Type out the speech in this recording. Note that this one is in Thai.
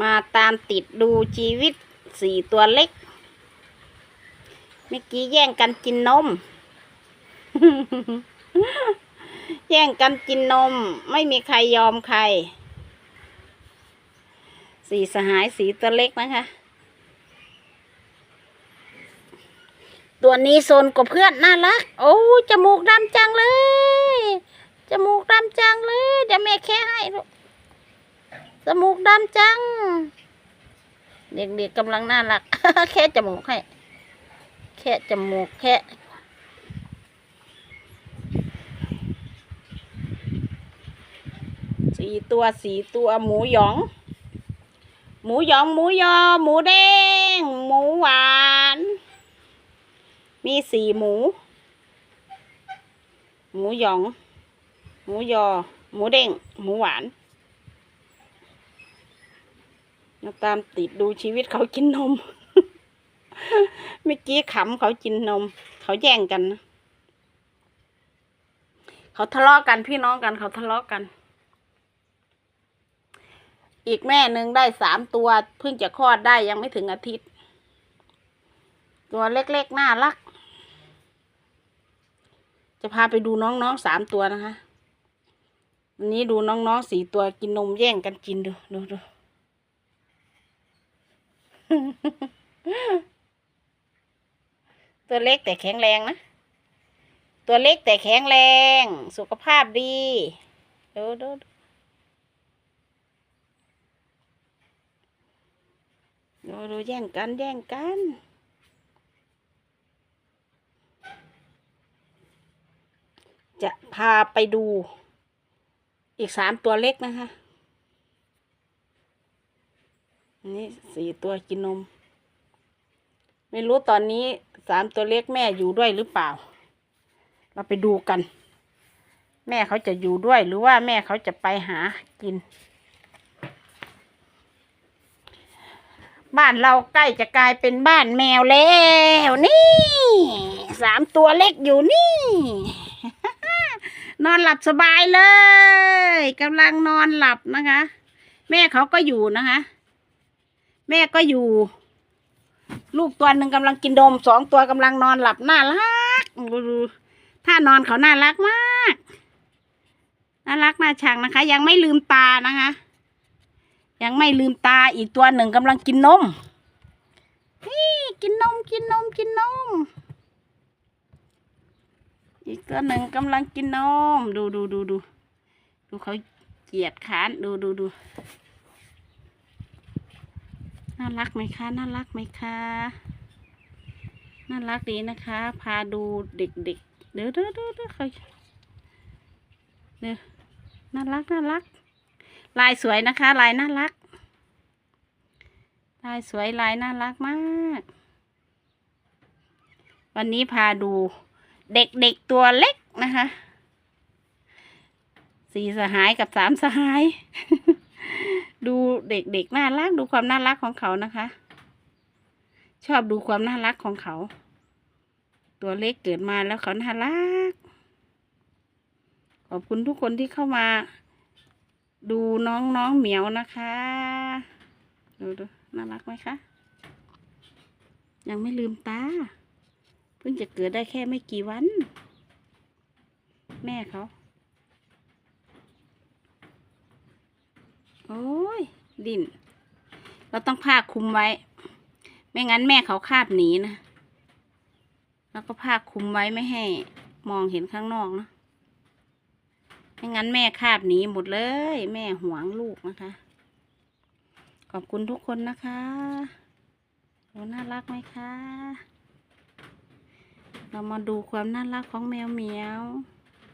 มาตามติดดูชีวิตสี่ตัวเล็ก เมื่อกี้แย่งกันกินนม แย่งกันกินนม ไม่มีใครยอมใคร สี่สหายสีตัวเล็กนะคะ ตัวนี้โซนกว่าเพื่อนน่ารัก โอ้จมูกดำจังเลย จมูกดำจังเลยเดี๋ยวแม่แค่ให้ลูก มูกดำจัง เด็กๆกำลังน่ารัก แค่จมูกให้ แค่จมูกแค่สี่ตัวสี่ตัวหมูหยอง หมูหยองหมูยอ หมูแดง หมูหวาน มีสี่หมู หมูหยอง หมูยอ หมูเด้งหมูหวาน มาตามติดดูชีวิตเขากินนม เมื่อกี้ขำเขากินนม เขาแย่งกันนะเขาทะเลาะกันพี่น้องกันเขาทะเลาะกัน อีกแม่หนึ่งได้สามตัวเพิ่งจะคลอดได้ยังไม่ถึงอาทิตย์ ตัวเล็กๆน่ารัก จะพาไปดูน้องๆสามตัวนะคะวันนี้ดูน้องๆสี่ตัวกินนมแย่งกันกินดูดูดู ตัวเล็กแต่แข็งแรงนะ ตัวเล็กแต่แข็งแรง สุขภาพดี ดูดูดูดูแย่งกันแย่งกันจะพาไปดูอีกสามตัวเล็กนะคะ นี่สี่ตัวกินนม ไม่รู้ตอนนี้สามตัวเล็กแม่อยู่ด้วยหรือเปล่า เราไปดูกัน แม่เขาจะอยู่ด้วยหรือว่าแม่เขาจะไปหากิน บ้านเราใกล้จะกลายเป็นบ้านแมวแล้วนี่สามตัวเล็กอยู่นี่ นอนหลับสบายเลยกำลังนอนหลับนะคะ แม่เขาก็อยู่นะคะ แม่ก็อยู่ ลูกตัวหนึ่งกำลังกินนมสองตัวกำลังนอนหลับน่ารักดูดูถ้านอนเขาน่ารักมากน่ารักน่าชังนะคะ ยังไม่ลืมตานะคะ ยังไม่ลืมตาอีกตัวหนึ่งกำลังกินนมนี่กินนมกินนมกินนม อีกตัวหนึ่งกำลังกินนม ดูดูดูดูดูเขาเกียดขานดูดูดู น่ารักไหมคะ น่ารักไหมคะ น่ารักดีนะคะ พาดูเด็กๆ เดี๋ยวเดี๋ยวเดี๋ยวเดี๋ยวเขาเดี๋ยน่ารักน่ารัก ลายสวยนะคะ ลายน่ารัก ลายสวยลายน่ารักมาก วันนี้พาดูเด็กๆตัวเล็กนะคะ สี่สหายกับสามสหาย ดูเด็กๆน่ารักดูความน่ารักของเขานะคะ ชอบดูความน่ารักของเขา ตัวเล็กเกิดมาแล้วเขาน่ารัก ขอบคุณทุกคนที่เข้ามา ดูน้องน้องเหมียวนะคะ ดูดูน่ารักไหมคะยังไม่ลืมตา เพิ่งจะเกิดได้แค่ไม่กี่วัน แม่เขา โอ้ย ดิน เราต้องผ้าคลุมไว้ ไม่งั้นแม่เขาคาบหนีนะ แล้วก็ผ้าคลุมไว้ไม่ให้มองเห็นข้างนอกนะ ไม่งั้นแม่คาบหนีหมดเลย แม่หวงลูกนะคะ ขอบคุณทุกคนนะคะโอ้น่ารักไหมคะ เรามาดูความน่ารักของแมวเหมียว